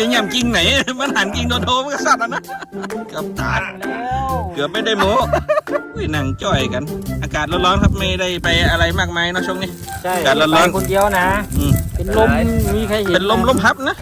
จะย่ำจริงไหน มันหันจริงโดนโทมันก็สัตว์อะนะเกือบตายแล้วเกือบไม่ได้โมอุ้ยนั่งจ้อยกัน อากาศร้อนๆครับไม่ได้ไปอะไรมากมายเนอะช่วงนี้ ใช่การร้อนๆไปคนเดียวนะอืมเป็นลมมีใครเห็น เป็นลมลมพับนะ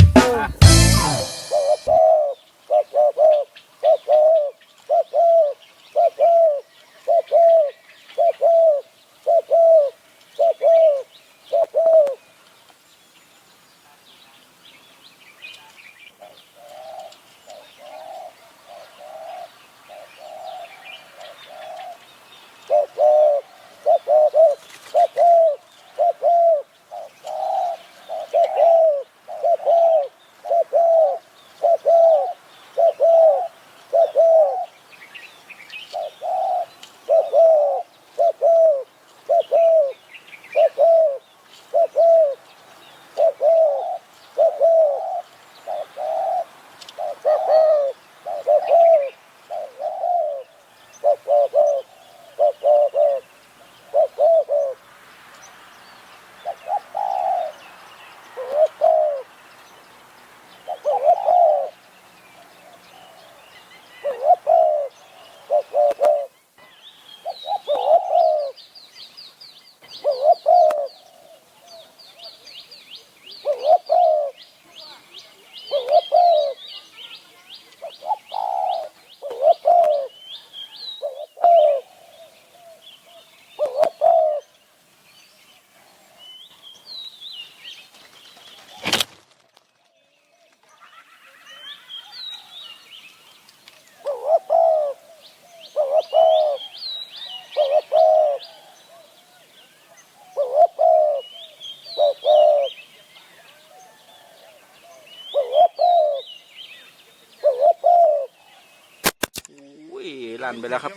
ลั่นไปแล้วครับ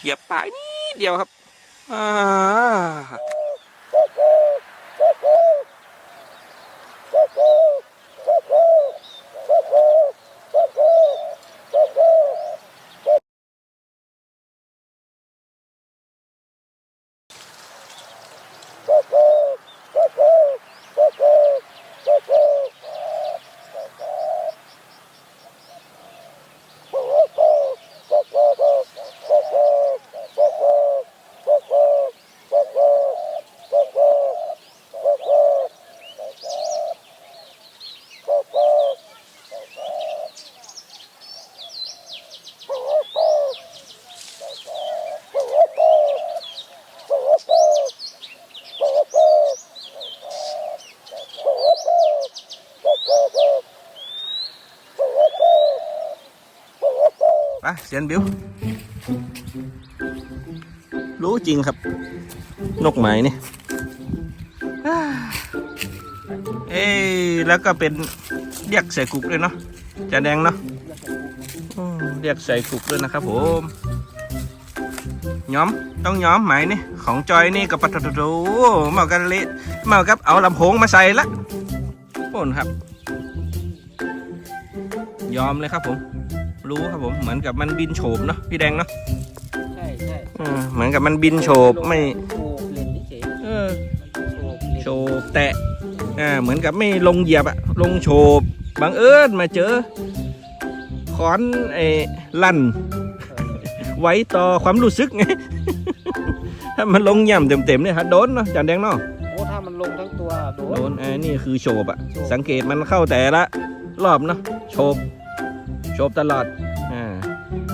เหยียบปลายนิดเดียวครับอ่า เสียนบิวรู้จริงครับ นกไหมนี่อ่าเอ้ยแล้วก็เป็นเรียกใส่กุกด้วยเนาะจานแดงเนาะอืมเรียกใส่กุกด้วยนะครับผมย้อมต้องย้อมไหมนี่ของจอยนี่กับปัตตดูเหมากันเละเหมากับเอาลำโพงมาใส่ละโอนครับ ยอมเลยครับผม รู้ครับผมเหมือนกับมันบินโฉบเนาะพี่แดงเนาะใช่ใช่เออเหมือนกับมันบินโฉบไม่โฉบเล่นเฉยเออโฉบเล่นโฉบแตะอ่าเหมือนกับไม่ลงเหยียบอะลงโฉบบังเอิญมาเจอขอนไอ้ลั่น ไว้ต่อความรู้สึกไง ถ้ามันลงย่ำเต็มๆเนี่ยฮะโดนเนาะจานแดงเนาะโอ้ถ้ามันลงทั้งตัวโดโดนนไอ้นี่คือโฉบอะโฉบสังเกตมันเข้าแต่ละ รอบเนาะโฉบ โฉบตลอดอ่า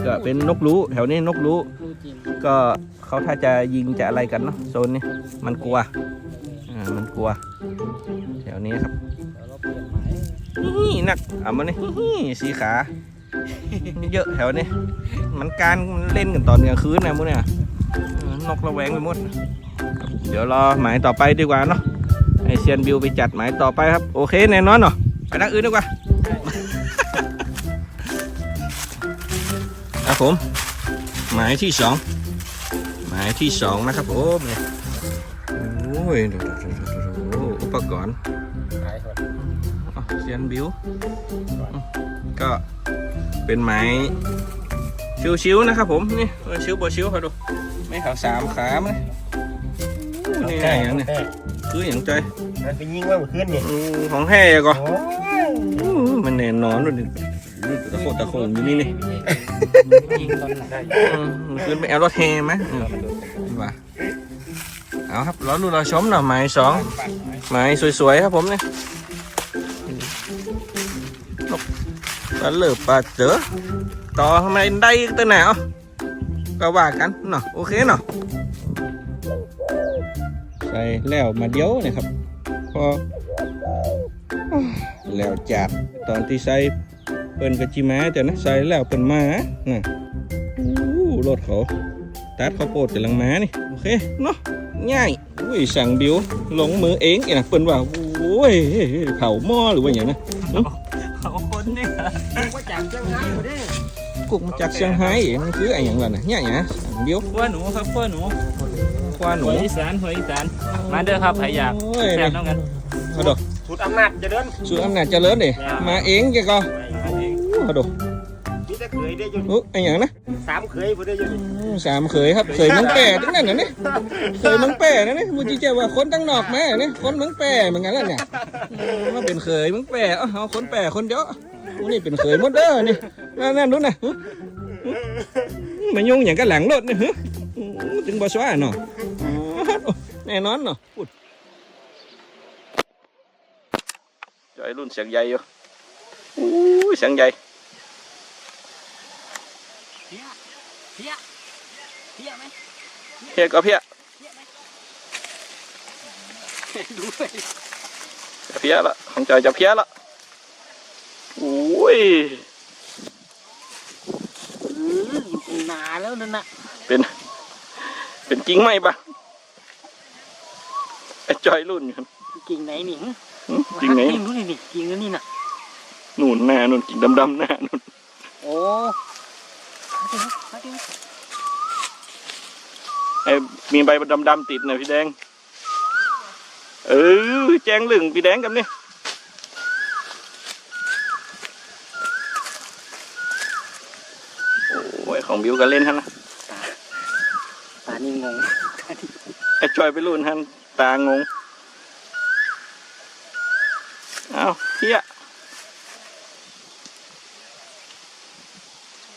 ก็เป็นนกรู้แถวนี้นกรู้ ก็เขาถ้าจะยิงจะอะไรกันเนาะโซนนี้มันกลัวอ่ามันกลัว แถวนี้ครับเดี๋ยวเราเปลี่ยนหมายนี่นักเอามานี่สีขา เยอะแถวนี้มันการมันเล่นกันตอนกลางคืนนะมุเนี่ยนกระแวงไปหมด เดี๋ยวรอหมายต่อไปดีกว่าเนาะไอเซียนบิวไปจัดหมายต่อไปครับ โอเคแน่นอนเนาะไปนักอื่นดีกว่า ผม หมายที่สองหมายที่สองนะครับผมเนี่ยโอ้ยดูดูดูดูดูดูอุปกรณ์ขายก่อนอะเซียนบิวอืมก็เป็นไม้ชิวๆนะครับผมนี่เออชิวบ่ชิวคอยดูไม่เขาสามขามั้ยนี่ไงอย่างนี้คืออย่างใจมันไปยิงว่าเมื่อคืนนี่อืมของแท้ก็โอ้ยอืมมันแน่นอนเลยนี่ ตะโขดตะโขงอยู่นี่นี่ยิงตอนไหนอืมมันขึ้นไปแอลรถเฮไหมอืมว่าเอาครับรอดูรอชมหน่อยไม้สองไม้สวยๆครับผมเนี่ยนกปลาเหลือบปลาเจอต่อทำไมได้ตัวไหนเอาก็ว่ากันเนาะโอเคเนาะใส่แล้วมาเดียวนะครับพอแล้วจัดตอนที่ใส่ เปิ้นกะจิมาแต่นะใส่แล้วเปิ้นมาน่ะอู้รถเขาตัดข้าวโพดกำลังมานี่โอเคเนาะง่ายอุ้ยสั่งบิวลงมือเองอีกนะเปิ้นว่าโอ้ยเผาหม้อหรือว่าอย่างนั้นเขาคนเนี่ว่าจากเชียงรายมาดิกุกมาจากเชียงไฮ้มันคืออะไรอย่างนั้นะเนี่ยนะสั่งบิวขั้วหนูครับขั้วหนูควาหนูหัวอีสานหัวอีสานมาเด้อครับใครอยากแซ่บน้องกันเอาดอกสุดอำนาจจะเดินสูอำนาจเจริญดิมาเองแกก็ เอาดอกนี่จะเคยได้อยู่อุ๊ยไอ้อย่างนะสามเคยพอได้อยู่นี่อืมสามเขยครับเขยเมืองแปรทั้งนั้นนะเนี่ยเขยเมืองแปรนะเนี่ยมูจีเจ้าว่าคนตั้งนอกแม่เนี่ยคนเมืองแปรเหมือนกันแล้วเนี่ยเออมาเป็นเขยเมืองแปรเอาเอาคนแปรคนเดียวอู้นี่เป็นเขยหมดเด้อนี่นั่นนั่นนู้นนะหึหึมายุ่งอย่างกันหลังรถนี่หึอู้ถึงบ่สว่าเนาะอ๋อแน่นอนเนาะพูดจอยรุ่นเสียงใหญ่อยู่อู้ยเสียงใหญ่ เพี้ยเพี้ยเพี้ยไหมเพียก็เพียดูเลยเพี้ยละของจอยจะเพี้ยละโอ้ยนานแล้วนั่นน่ะเป็นเป็นกิ่งไม้ปะไอ้จอยรุ่นอยู่กิ่งไหนนี่หึกิ่งไหนกิ่งนู้นนี่นี่กิ่งนู้นนี่น่ะนู่นหน้านู่นกิ่งดำๆหน้านู่นโอ้มาดิมาดิ ไอ้มีใบดำๆติดนะพี่แดง เออแจ้งลึงพี่แดงกับนี่โอ้ยของบิวกันเล่นฮะนะตานี่งงไอ้จอยไปรุ่นฮันตางง เอาเพี้ย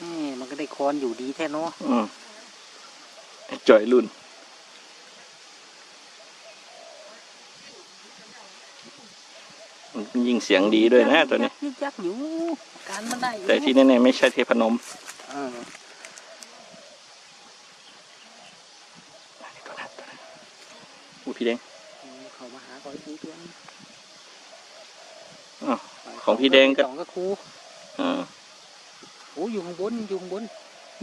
นี่มันก็ได้ คอนอยู่ดีแท้เนาะอืมไอ้จอยรุ่นมันยิงเสียงดีด้วยนะตัวนี้ยึกยักอยู่การมันได้แต่ที่แน่ๆไม่ใช่เทพนมเออตัวนั้นตัวนั้นอู้พี่แดงเขามาหาก่อนอีกตัวนึงอ้าของพี่แดงก็สองก็ครูออโอ้อยู่ข้างบนอยู่ข้างบน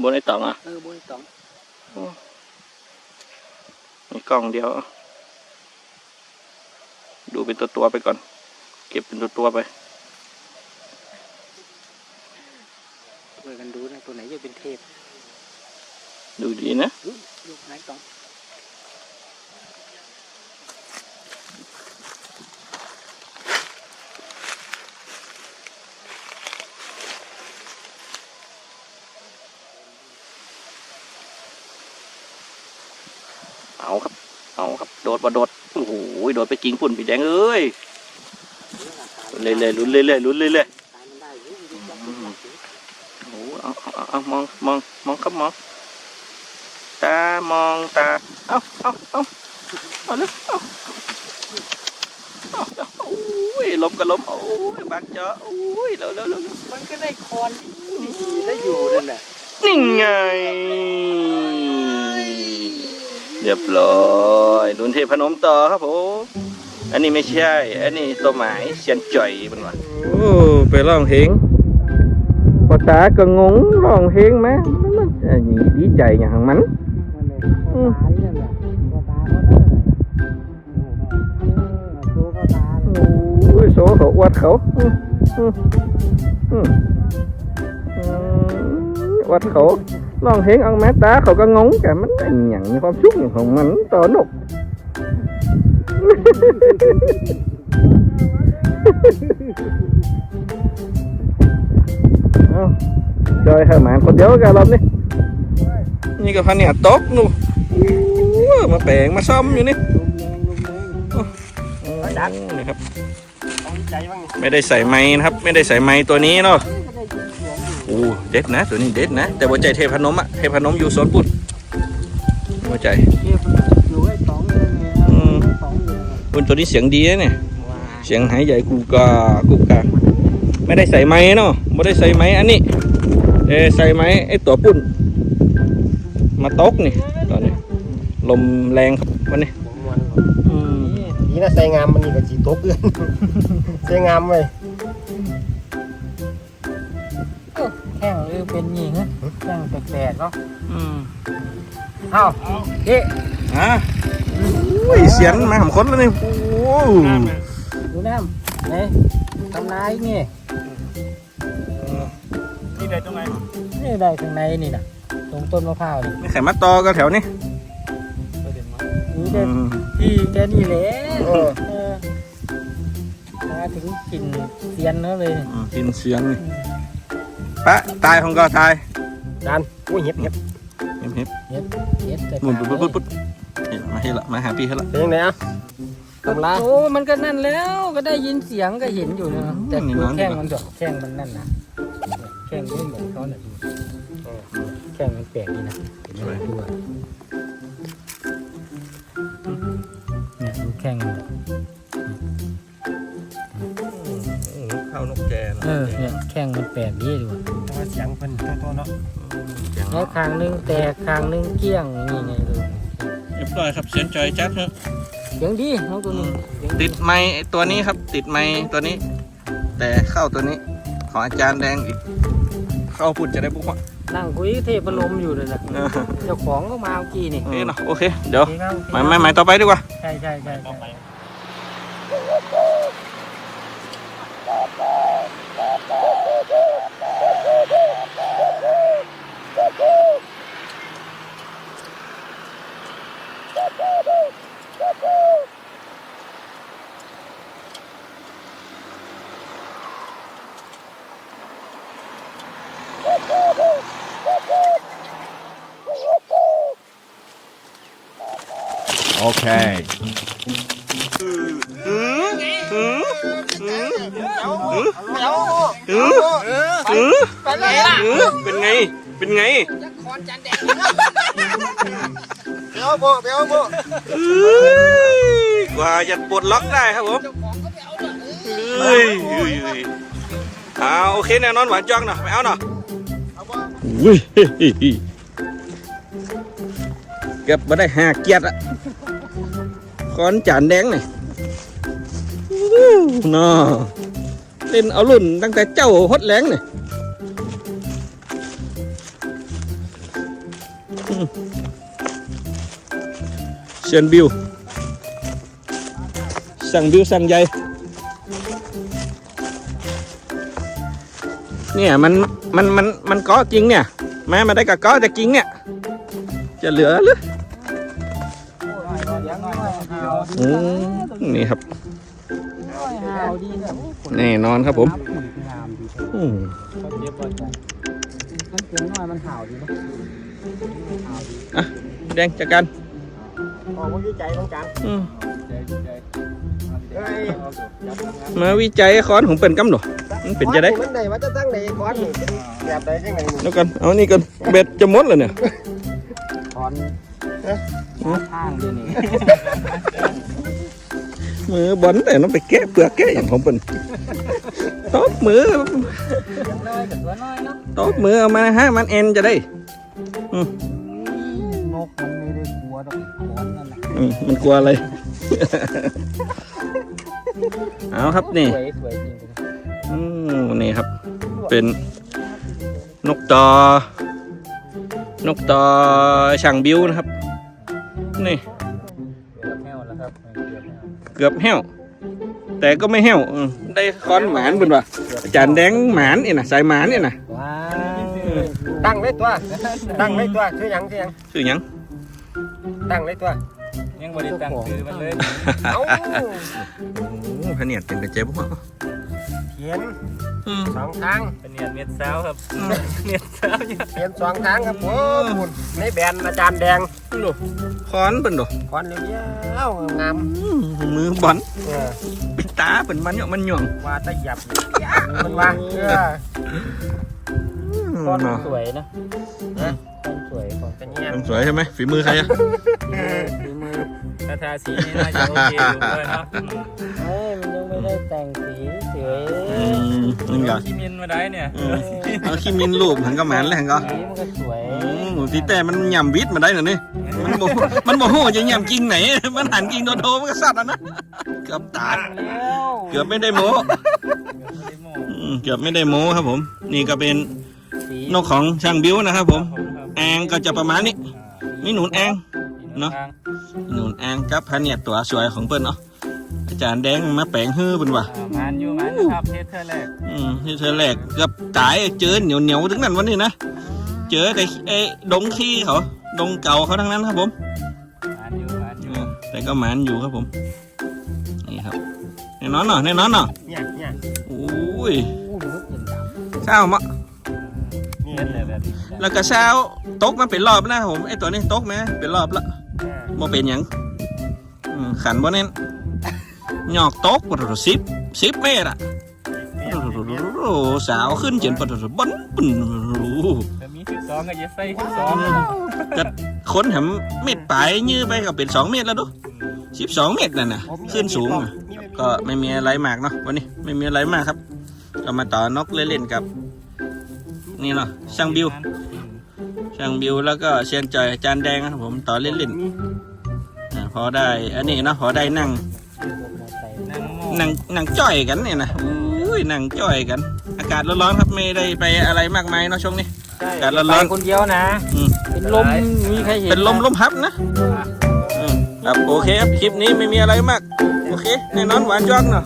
บนไอ้ตองอะเออบนสองมีกล้องเดียว ดูเป็นตัวตัวๆไปก่อน เก็บเป็นตัวตัวๆไปช่วยกันดูนะตัวไหนจะเป็นเทพ ดูดีนะอุ๊ยลูกไหนสอง เอาครับ เอาครับ โดดมาโดด โอ้โห โดดไปกิงปุ่นพี่แดงเอ้ยเรื่อยๆลุ้นเรื่อยๆลุ้นเรื่อยตายมันได้อยู่ยึกยักยึกยักอยู่ๆโอ้โหเอาเอาเอามองมองมองครับมอง ตามองตา เอาเอาเอาเอาเลยเอาโอ้ยล้มก็ล้มโอ้ยบางเจาะโอ้ยเร็วเร็วเร็วมันก็ได้คอนดีได้อยู่นั่นแหละนี่ไง เรียบร้อยลุนเทพนมต่อครับผมอันนี้ไม่ใช่ อันนี้ตัวหมายเสียนจ่อยมันวะโอ้ไปร้องเพลงภาษาก็งงร้องเพลงไหมมันมันดีใจอย่างมันนั่นแหละตานี่นั่นแหละตัวตาเขานั่นแหละตัวเขาตาโอ้ยโซเขาอวดเขาอือืมอืมอืมอวดเขา ร้องเพลงเอาแม่ตาเขาก็งงแต่มันอหย่างมีความสุขอย่างของมันต่อนกเอาจอยเธอหมานคนเดียวกันรอบนี้นี่ก็พันเนี่ยตกนู่นมาแปลงมาซ่อมอยู่นี่ลมแรงลมแรงโอ้นี่ครับต้องใจบ้างนี่ไม่ได้ใส่ไม้นะครับ ไม่ได้ใส่ไม้ตัวนี้เนาะ อยู่โอ้เด็ดนะตัวนี้เด็ดนะ แต่หัวใจเทพนมอะเทพนมอยู่สวนปุดหัวใจเทียบอยู่ไอ้สองเลยไงอืมไอ้สองอยู่เลยปุนตัวนี้เสียงดีนะเนี่ยว้าเสียงหายใหญ่กูกากูกาไม่ได้ใส่ไม้เนาะไม่ได้ใส่ไม้อันนี้เออใส่ไม้ไอ้ตัวปุ่นมาตกนี่ตอนนี้ลมแรงครับวันนี้ผมมันดีนะใส่งามมันนี่ก็สีตกเกินใส่งามเลย แข้งหรือเป็นยิงฮะแข้งแปลกๆเนาะอืมเอ้าเอ๊ะอะอุ้ยเสียงมาหำคนแล้วนี่โอ้โหดูน้ำไหนทำนายนี่นี่ได้ตรงไหนนี่ได้ข้างในนี่นะตรงต้นมะพร้าวนี่มีไข่มาตอกันแถวนี้นี่อืได้มที่แค่นี้แหละเออเออมาถึงกลิ่นเซียนแล้วเลยนี่อืมกินเสียงนี่ ปะตายของก็ตายจานโอ้ยเห็บเห็บเห็บเห็บเฮ็ดเฮ็ดแต่หมุนปุ๊บขาปุ๊บปุ๊บเห็นมาให้ละมาหาพี่ให้ละเป็นยังไงอะตำราโอ้มันก็นั่นแล้วก็ได้ยินเสียงก็เห็นอยู่นะแต่นี่ดูน้องแข้งมันดอกแข้งมันนั่นนะแข้งไม่เหมือนเขาน่ะดูเออแข้งมันแปลกดีนะเห็นไหมดูอะเนี่ยดูแข้งมันาวนกแกนเออเนี่ยแข้งมันแปลกดีดูอะแต่ว่าเสียงเพิ่นโตๆเนาะแล้วคางหนึงแตกคางหนึงเกลี้ยงนี่ไงดูเรียบร้อยครับเสียงจอยจัดครับเสียงดีน้องตัวนี้เสียงติดไม้ตัวนี้ครับ ติดไม้ตัวนี้ แต่เข้าตัวนี้ของอาจารย์แดงอีก เข้าพูดจะได้ปุ๊บว่านั่งคุยเทพนมอยู่เลยนะเออเจ้าของก็มาเมื่อกี้นี่นี่เนาะโอเค เดี๋ยวโอเคครับหมายหมายหมายต่อไปดีกว่า ใช่ใช่ใช่ ใช่เป็นไงเป็นไงเดี๋ยวโบเดี๋ยวโบเอ้ยกว่าจะปลดล็อกได้ครับผมเฮ้ยเฮ้ยเฮ้ยเอาโอเคแน่นอนหวานจ้องเนาะไม่เอาเนาะอุ้ยเก็บมาได้ห้าเกียรติอะ คอนจานแดงนี่อู้เนาเล่นเอารุ่นตั้งแต่เจ้าฮดแรงนี่เชียนบิว สั่งบิวสั่งใหญ่เนี่ยมันมันมันมันกาะจริงเนี่ยแม้มาได้กับกาะแต่จริงเนี่ย จะเหลือหรือ นี่ครับหาวดีเนี่ยแน่นอนครับผมงามดีอืมเย็บใจมันเสียงน้อยมันหาวดีนะแดงจัดการออกมาวิจัยต้องการอืมเฮ้ยมาวิจัยคอนของเป็นกำหนดมันเป็นจะได้มันได้ว่าจะตั้งไหนก้อนนี่เป็นแบบใดจังไหนนี่แล้วกันเอานี่กันเบ็ดจะหมดเลยเนี่ยถอนข้างเลยนี่ มือบอลแต่ต้องไปแกะเปลือกแกะอย่างของเป็นตบมือตบมือเอามาฮะมันเอ็นจะได้นกมันไม่ได้กลัวดอกถอนนั่นแหละมันกลัวอะไร เอาครับนี่อืมนี่ครับ เป็นนกตอนกตอช่างบิวนะครับ นี่ ครับเกือบแห้วเกือบแห้ว แต่ก็ไม่แห้วอืมได้คอนหมานเป็นว่าอาจารย์แดงหมานนี่นะสายหมานนี่นะว้าวตั้งไว้ตัว ตั้งไว้ตัวคือหยังคือหยังชื่อหยังตั้งไว้ตัว ยังบริตั้งคือมันเลย เอ้าโอ้พะเนียดเป็นกระเจี๊ยบวะที เห็นอืมสองทางเป็นเนียนเม็ดสาวครับอืมเนียนสาวเนี่ยเห็นสองทางครับผมในแบรนด์อาจารย์แดงดูคอนเป็นดูคอนเลี้ยวๆงามอืมมือบอลเออเป็นตาเป็นมันหยองมันหย่องว่าแตะหยับมันว่าเออก้อนเนาะสวยนะฮะก้อนสวยก้อนเป็นเงี้ยมันสวยใช่ไหมฝีมือใครอะฝีมือถ้าทาสีนี่น่าจะโอเคอยู่ด้วยเนาะเฮ้ยมันยังไม่ได้แต่งสีเฉย อืมนี่ก็ขี้มินมาได้เนี่ยอืมเอาขี้มินรูปหันก็แหมนเลยหันก็สีมันก็สวยอืมที่แต่มันยำวิทย์มาได้เหรอนี่มันบอกมันบอกโหจะยำกิ่งไหน มันหันกิ่งโดนโทมันก็สัตว์อะนะเกือบตายแล้วเกือบไม่ได้โม้อืมเกือบไม่ได้โม้ครับผม นี่ก็เป็นสีนกของช่างบิ้วนะครับผมแองก็จะประมาณนี้มีหนุนแองเนาะหนุนแองกับพะเนียดตัวสวยของเปิ้ลเนาะอาจารย์แดงมาแปลงฮื้อเป็นว่ะอ่ามันอยู่มันอยู่ ครับเทสเธอร์แรกอืมที่เธอแรกเกับตายเจอเหนียวเหนียวๆถึงนั้นวันนี้นะ เจอแต่ไอ้ดงขี้เขา ดงเก่าเขาทั้งนั้นครับผมมันอยู่มันอยู่อืมแต่ก็หมานอยู่ครับผม นี่ครับแน่นอนเนาะแน่นอนเนาะเนี่ยเนี่ยโอ้ยอู้หูเห็นดำเศร้ามะนี่เห็นเลยแบบนี้แล้วก็เช้าตกมาเป็นรอบนะครับผมไอ้ตัวนี้ตกไหมเป็นรอบละบ่เป็นหยังอืมขันบ่เน้นหยอกตกปะโถสิบ สิบเมตรอะโอ้สาวขึ้นเจนปะโถบนปุ่นโอ้โหแต่มีสิบสองก็จะใส่สิบสองก็ค้นหมเม็ดปลายยื้อไปก็เป็นสองเมตรแล้วดูสิบสองเมตรนั่นน่ะขึ้นสูง ก็ไม่มีอะไรมากเนาะวันนี้ไม่มีอะไรมากครับ ก็มาต่อนกเล่นๆกับ นี่เนาะช่างบิวช่างบิวแล้วก็เชียนจอยจานแดงนะครับผมต่อเล่นๆอ่าพอได้ อันนี้เนาะพอได้นั่ง นั่งโม่นั่งนั่งจ่อยกันเนี่ยนะอุ้ยนั่งจ่อยกัน อากาศร้อนๆครับไม่ได้ไปอะไรมากมายเนาะช่วงนี้ใช่แต่ละร้านไปคนเดียวนะอืมเป็นลมมีใครเห็นเป็นลมลมพับนะอืมครับโอเคครับคลิปนี้ไม่มีอะไรมาก โอเคแน่นอนหวานจ้องเนาะ